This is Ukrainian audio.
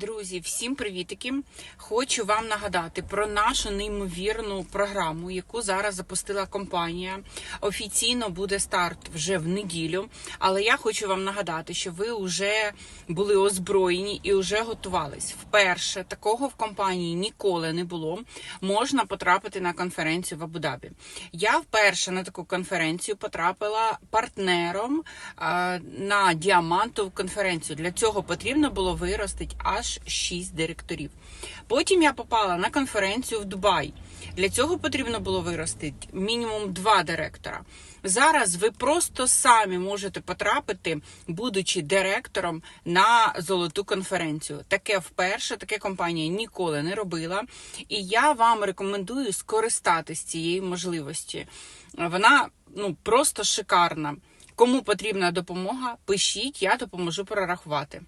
Друзі, всім привітики! Хочу вам нагадати про нашу неймовірну програму, яку зараз запустила компанія. Офіційно буде старт вже в неділю. Але я хочу вам нагадати, що ви вже були озброєні і вже готувались. Вперше такого в компанії ніколи не було. Можна потрапити на конференцію в Абу-Дабі. Я вперше на таку конференцію потрапила партнером на діамантову конференцію. Для цього потрібно було виростити аж 6 директорів. Потім я попала на конференцію в Дубай. Для цього потрібно було виростити мінімум 2 директора. Зараз ви просто самі можете потрапити, будучи директором на золоту конференцію. Таке вперше, таке компанія ніколи не робила. І я вам рекомендую скористатись цією можливості. Вона ну просто шикарна. Кому потрібна допомога, пишіть, я допоможу прорахувати.